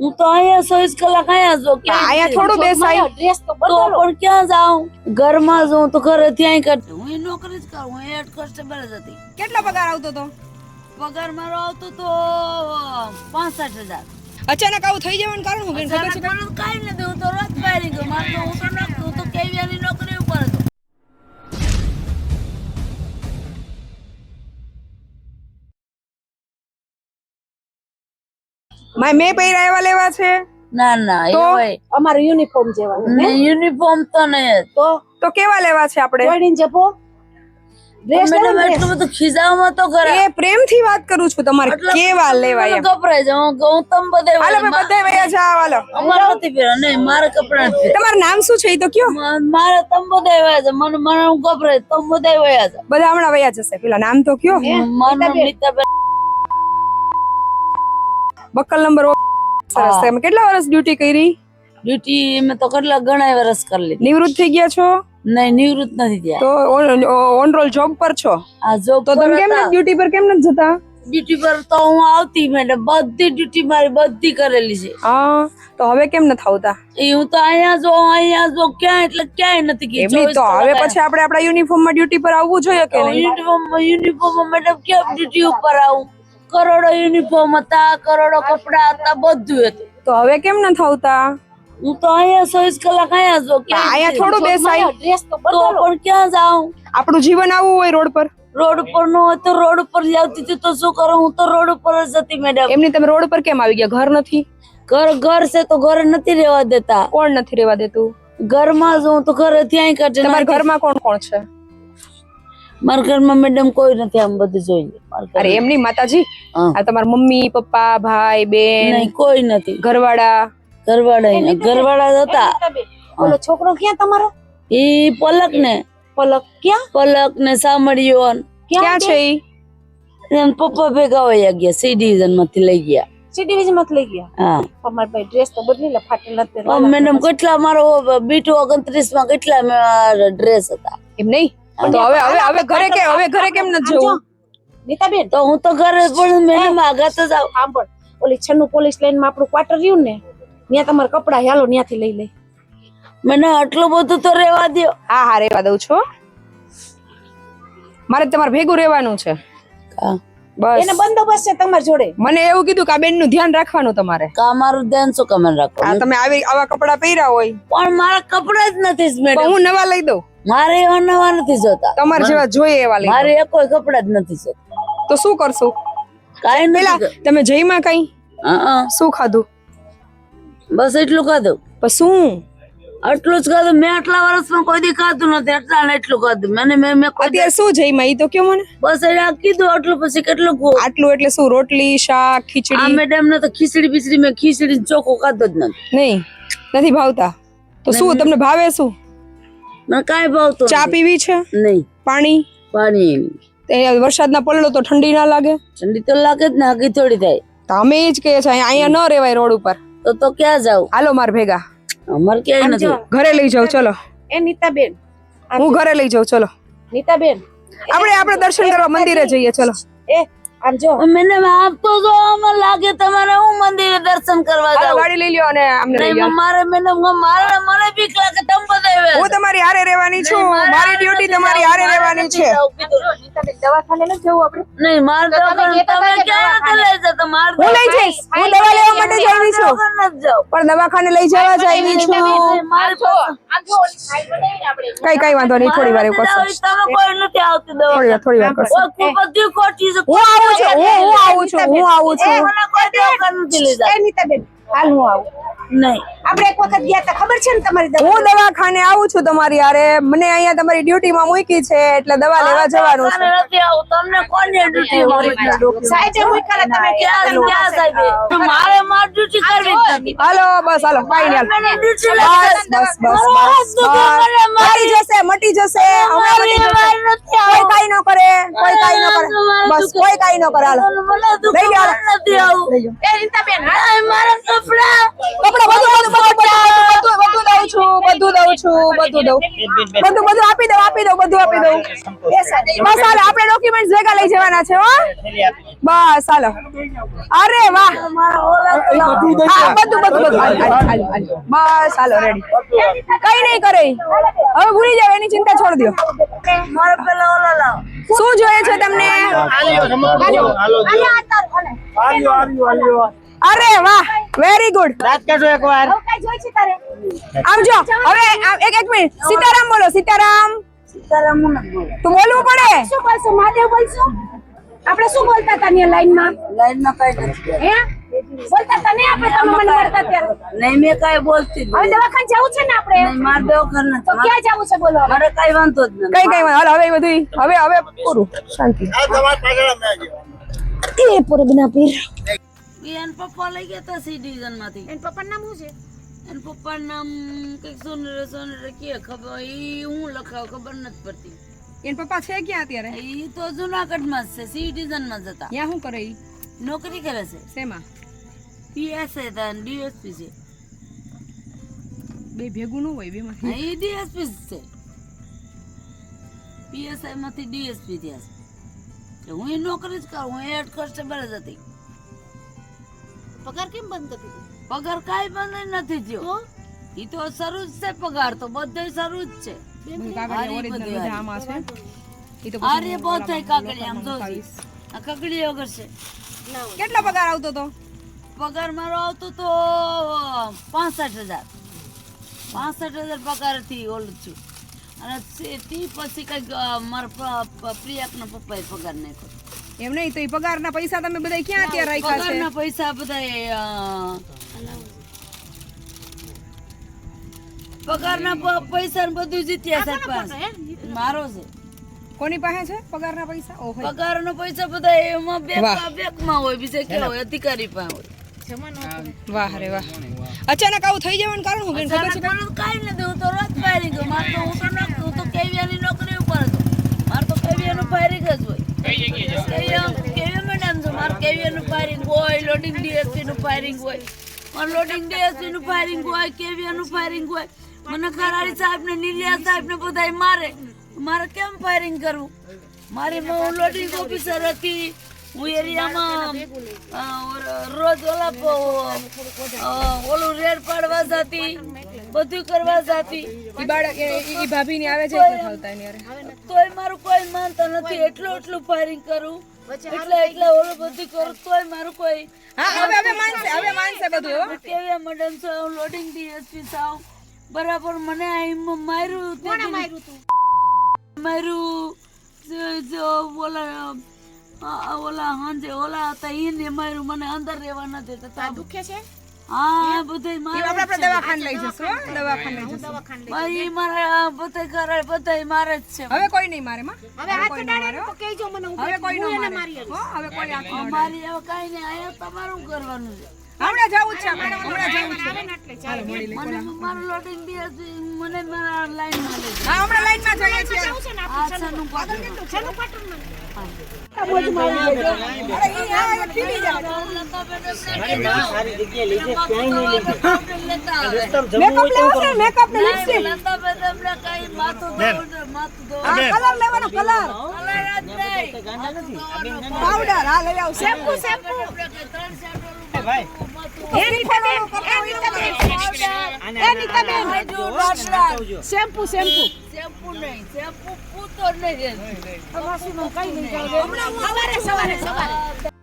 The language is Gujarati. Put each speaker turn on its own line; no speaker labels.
હું તો અહીંયા ચોવીસ કલાક અહીંયા જો ક્યાં
અહીંયા થોડું બેસાય.
ડ્રેસ તો બદલો.
પણ ક્યાં જાઉં? ઘરમાં જો તો ઘરે ત્યાં કરતી હું એ નોકરી જ કરું હું હેડ કોન્સ્ટેબલ જ હતી.
કેટલો પગાર આવતો તો?
પગાર મારો આવતો તો પાંસઠ હજાર.
અચાનક આવું થઈ જવાનું કારણ હું બેન ખબર છે
મને તો કાંઈ નથી હું તો રોજ ફાયરિંગ ગયો. મારે
મેં પહેર્યા એવા લેવા છે?
ના ના
તો?
અમારો
અમારું યુનિફોર્મ જેવા
યુનિફોર્મ તો ને
તો?
તો કેવા લેવા છે આપણે?
જોડીને જપો.
મેડમ એટલું બધું ખીજામાં તો કરે
એ પ્રેમથી વાત કરું છું તમારે કેવા લેવાય એમ.
ગભરાય છે હું હું તમ બધે
હાલો મે બધે વયા જાવ હાલો.
અમાર નથી પહેર્યા ને મારા કપડા નથી
તમારું નામ શું છે એ તો કયો?
મારા તમ બધા વયા છે મને મને હું ગભરાય તમ બધા વયા છે
બધા હમણાં વયા જશે. પેલા નામ તો કયો?
મને નામ નીતાબેન
બક્કલ નંબર સરસ.
હા.
તમે કેટલા વર્ષ ડ્યુટી કરી?
ડ્યુટી મેં તો કેટલા ઘણા વર્ષ કરી લીધી.
નિવૃત્ત થઈ ગયા છો?
નહીં નિવૃત્ત નથી થયા.
તો ઓન રોલ જોબ પર છો?
આ જોબ
તો તમે કેમ ડ્યુટી પર કેમ નથી જતા?
ડ્યુટી પર તો હું આવતી મેડમ. બધી ડ્યુટી મારી બધી કરેલી છે.
હા તો હવે કેમ નથી આવતા?
એ હું તો અહીંયા જો અહીંયા જો ક્યાં એટલે ક્યાંય નથી ગઈ.
એમની તો હવે પછી આપણે આપણા યુનિફોર્મમાં ડ્યુટી પર આવવું જોઈએ કે નહીં?
યુનિફોર્મ યુનિફોર્મ મેડમ કેમ ડ્યુટી ઉપર આવું? કરોડો યુનિફોર્મ હતા કરોડો કપડા હતા બધું હતું.
તો હવે કેમ ન થવતા?
હું તો અહીંયા ચોવીસ કલાક અહીંયા જો ક્યાં
અહીંયા થોડું બેસાય.
ડ્રેસ તો
પણ ક્યાં જાઉં?
આપણું જીવન આવવું હોય રોડ પર.
રોડ ઉપર નો હોય તો રોડ ઉપર આવતી હતી. તો શું કરું? હું તો રોડ ઉપર જ હતી મેડમ
એમની તમે રોડ પર કેમ આવી ગયા? ઘર નથી?
ઘર ઘર છે તો ઘરે નથી રહેવા દેતા.
કોણ નથી રહેવા દેતું?
ઘરમાં જ હું તો ઘરે ત્યાં કાઢે
તમારા ઘરમાં કોણ કોણ છે?
મારા ઘરમાં મેડમ કોઈ નથી આમ બધું જોઈએ
અરે. એમની માતાજી? આ તમારા મમ્મી પપ્પા ભાઈ બેન?
નહીં કોઈ નથી.
ઘરવાળા?
ઘરવાળા ઘરવાળા હતા.
ઓલો છોકરો ક્યાં તમારો?
એ પલક ને
પલક ક્યાં?
પલક ને સામળીઓ
ક્યાં છે ઈ?
એમ પપ્પા ભેગા વયા ગયા સી ડિવિઝનમાંથી લઈ ગયા.
સી ડિવિઝન લઈ ગયા?
હા.
ભાઈ ડ્રેસ તો બદલી લે ફાટેલા નથી
મેડમ કેટલા મારો બીટુ ઓગણત્રીસમાં કેટલા ડ્રેસ હતા?
એમ નહીં? તો હવે હવે હવે ઘરે કે હવે ઘરે કેમ ન જવું?
નીતાબેન
તો હું તો ઘરે પણ મેડમ આગળ જ આવ.
સાંભળ. ઓલી છન્નું પોલીસ લાઈનમાં આપણું ક્વાર્ટર રહ્યું ને ત્યાં તમારા કપડા હાલો ત્યાંથી લઈ લે
મને આટલું બધું તો રેવા દ્યો.
હા હા રહેવા દઉં છું મારે તમારે ભેગું રહેવાનું છે.
હા.
બસ.
એને બંદોબસ્ત છે તમારી જોડે?
મને એવું કીધું કે આ બેનનું ધ્યાન રાખવાનું તમારે.
અમારું ધ્યાન શું કમન રાખો
તમે આવી આવા કપડા પહેર્યા હોય.
પણ મારા કપડા જ નથી મેડમ.
હું નવા લઈ દઉં.
મારે એવા નવા નથી જોતા.
તમારે જેવા જોઈએ એવા લઈ
મારે એ કોઈ કપડા જ નથી જોતા.
તો શું કરશું?
કાઈ
પેલા તમે જઈમાં કઈ. શું ખાધું?
બસ એટલું ખાધું.
પણ શું?
આટલું જ ખાધું મેં આટલા વર્ષમાં કોઈ દી ખાધું નથી. એટલા ને એટલું ખાધું મને મેં મેં
અત્યારે શું જઈમાં એ તો કયો મને?
બસ એટલે આ કીધું આટલું પછી કેટલું?
આટલું એટલે શું રોટલી શાક
આ
ખીચડી
મેડમ ને તો ખીચડી બીચડી મેં ખીચડી ચોખ્ખો ખાધો જ નથી.
નહીં નથી ભાવતા. તો શું તમને ભાવે શું?
મને કાંઈ ભાવતું
ચા પીવી છે?
નહીં.
પાણી?
પાણી
વરસાદના પલળો તો ઠંડી ના લાગે?
ઠંડી તો લાગે જ ને હગી થોડી થાય.
તો અમે એ જ છીએ અહીંયા અહીંયા ન રહેવાય રોડ ઉપર.
તો તો ક્યાં જાવ
હાલો માર ભેગા.
અમારે ક્યાંય નથી.
ઘરે લઈ જાવ ચલો.
એ નીતાબેન.
હું ઘરે લઈ જાઉં ચલો.
નીતાબેન.
આપણે આપણે દર્શન કરવા મંદિરે જઈએ ચલો.
એ આમ જો.
મને આપ તો જો લાગે તમારે હું મંદિરે દર્શન કરવા જાઉં?
ગાડી લઈ લ્યો અને અમને લઈ જાઓ.
મારે મને મારે મને બીક લાગે તમ બધા
હું તમારી હારે રહેવાની છું. મારી ડ્યુટી તમારી હારે રહેવાની છે.
દવાખાને ન જવું આપણે.
નહીં મારે દવાખાને- તમે ક્યાં લઈ જતા મારે
હું લઈ જઈશ. હું દવા લેવા માટે જ છું.
દવાખાને નથી જાઉં.
પણ દવાખાને લઈ જવા જઈ છું.
મારે તો-
આમ જો ઓલી સાઈડ બનાવીને આપણે.
કઈ કઈ વાંધો નહીં થોડી વાર કરશો.
તમે કોઈ નથી આવતી
થોડી વાર થોડી વાર કરશો.
દવા બધી
હું આવું છું હું હું આવું છું હું આવું છું.
મને કોઈ દવાખાને નથી
હાલ હું આવું.
નહીં.
આપણે એક વખત ગયા હતા ખબર છે ને તમારી દવા?
હું દવાખાને આવું છું તમારી હારે. મને અહીંયા તમારી ડ્યુટીમાં મૂકી છે એટલે દવા લેવા જવાનું છે.
નથી આવું તમને કોની ડ્યુટી મળી
સાહેબે મૂકેલા તમે
ક્યાં ક્યાં સાહેબ? મારે માર ડ્યુટી કરવી નથી
હાલો બસ હાલો.
મને ડ્યુટી
બસ બસ બસ મટી જશે મટી જશે. હવે મટી જશે. કોઈ કાઈ ન કરે કોઈ કાઈ ન કરે. બસ કોઈ કાઈ ન કરે હાલો. લઈ જાઓ.
એ રીતા
બેન મારા કપડા.
કપડા બધું બધું બધું બધું બધું બધું દઉં છું બધું દઉં બધું બધું બધું આપી દઉં આપી દઉં બધું આપી દઉં. બસ હાલો આપણે ડોક્યુમેન્ટ ભેગા લઈ જવાના છે હો. બસ ચાલો અરે વાહ. હા બધું બધું બધું. હાલો, હાલો, હાલો, હાલો. બસ હાલો રેડી કઈ નહીં કરે. હવે ભૂલી જાવ એની ચિંતા છોડ દો
મારે પેલા ઓલા લાવ.
શું જોઈએ છે તમને? અરે વાહ વેરી. ગુડ આમ જો હવે એક એક મિનિટ. સીતારામ બોલો સીતારામ.
સીતારામ બોલ
બોલવું પડે?
શું બોલશું? મહાદેવ બોલશું? આપણે શું બોલતા હતા ને લાઈનમાં?
લાઈનમાં કઈ નથી
હે? બોલતા હતા ને આપણે તમે મને મળતા ત્યારે?
નહીં મેં કઈ બોલતી
હવે દવાખાને જવું છે ને આપણે?
મારે દવાખાને
તો
નથી.
ક્યાં જવું છે બોલો?
મારે કઈ વાંધો જ નથી.
કઈ કઈ વાંધો. હવે બધું હવે હવે પૂરું. શાંતિ. એ પૂરે બિના પીર.
એન પપ્પા લઈ ગયા હતા સી ડિવિઝનમાંથી.
એન પપ્પાનું નામ શું છે?
એન પપ્પા નામ કંઈક સોનરે સોનરે કે ખબર એ હું લખાવ ખબર નથી પડતી.
એન પપ્પા છે ક્યાં અત્યારે?
એ તો જુનાગઢમાં જ છે સી ડિવિઝનમાં જતા
ત્યાં શું કરે ઈ?
નોકરી કરે છે.
શેમાં?
પીએસએ તા ડીએસપી છે.
બે ભેગું ન હોય બેમાં.
ઈ ડીએસપી છે. પીએસઆઈ માંથી ડીએસપી થયા છે. હું એ નોકરી જ કરું હું હેડ કોન્સ્ટેબલ જ હતી.
પગાર કેમ બંધ કરી દીધો
પગાર કાઈ બંધ નથી થયો. ઈ તો શરૂ જ છે પગાર તો બધે શરૂ જ છે. આર્ય બહુ થાય કાકડી આમ જો આ કાકડી વગર છે.
કેટલો પગાર આવતો તો?
પગાર મારો આવતો તો પાસઠ હજાર. પાસઠ હજાર પગારથી ઓલું છું. અને તે- પછી કંઈક મારા પ્રિયાક ના પપ્પાએ પગાર નાખ્યો.
એમ નહીં તો એ પગારના પૈસા તમે બધા ક્યાં અત્યારે રાખ્યા છે?
પગારના પૈસા બધા પગારના પ- પૈસા ને બધું જીત્યા સાહેબ પાસે મારો છે.
કોની પાસે છે પગારના પૈસા? ઓહો.
પગારનો પૈસા બધા એમાં બેંક. બેંકમાં હોય બીજે કે હોય અધિકારી પાસે હોય.
વાહ રે વાહ. અચાનક આવું થઈ જવાનું કારણ શું બેન ખબર છે
અચાનક મને કાંઈ નથી હું તો રોજ ફાયરિંગ કરું મારે તો હું તો ન હું તો કેવિયાની નોકરી ઉપર હતો મારે તો કેવિયાનું ફાયરિંગ જ હોય કેવિયા કેવિયા મેડમ છે મારે કેવિયાનું ફાયરિંગ હોય લોડિંગ ડીએસપી નું ફાયરિંગ હોય. અનલોડિંગ લોડિંગ ડીએસપી નું ફાયરિંગ હોય કેવીએનું ફાયરિંગ હોય મને ખરાડી સાહેબને સાહેબ ને બધાય મારે. મારે કેમ ફાયરિંગ કરવું મારી હું લોડિંગ ઓફિસર હતી. હું એરિયામાં રોજ ઓલા ઓલું રેડ પાડવા જતી બધું કરવા જતી.
બાળક એ- ઈ ઈ ભાભી ની આવે છે
તોય મારું કોઈ માનતા નથી. એટલું એટલું ફાયરિંગ કરું. એટલે એટલે ઓલું બધું કરું તોય મારું કોઈ.
હા હવે હવે માનશે હવે માનશે બધું
કેવી મેડમ છો લોડિંગ ડીએસપી સાવ બરાબર મને આમ માર્યું કોણે માર્યું તું? માર્યું જો- જો ઓલા ઓલા હાંજે ઓલા હતા એને માર્યું મને અંદર રહેવા નથી દેતા
દુખે છે?
હા બધે મારે
આપણે આપણે દવાખાને લઈ જશું દવાખાને લઈ જશું.
ભાઈ મારા બધે ઘરે બધે મારે જ છે.
હવે કોઈ નહીં મારે માં.
હવે હાથ અડાડે તો કહેજો મને
હવે કોઈ ન મારે.
મારી
હવે કોઈ હાથ
મારી હવે કઈ નહીં અહીંયા તમારું કરવાનું છે.
હમણાં જવું જ છે આપણે હમણાં જવું જ છે.
મને મારું લોડિંગ ડીએસપી મને મારા લાઈનમાં લે
હા હમણાં લાઈનમાં જઈએ છીએ.
જવું છે ને
આ છનું પાટણ.
પાટણમાં.
અરે ઈ આ એક પીડી જાય મેકઅપ લેવો છે મેકઅપ ને લિપસ્ટિક હા કલર લેવાનો કલર પાવડર હા લઈ આવ. શેમ્પુ શેમ્પુ તમે એની તમે શેમ્પુ શેમ્પુ.
પૂતો નહીં.
હમણાં સવારે સવારે સવારે.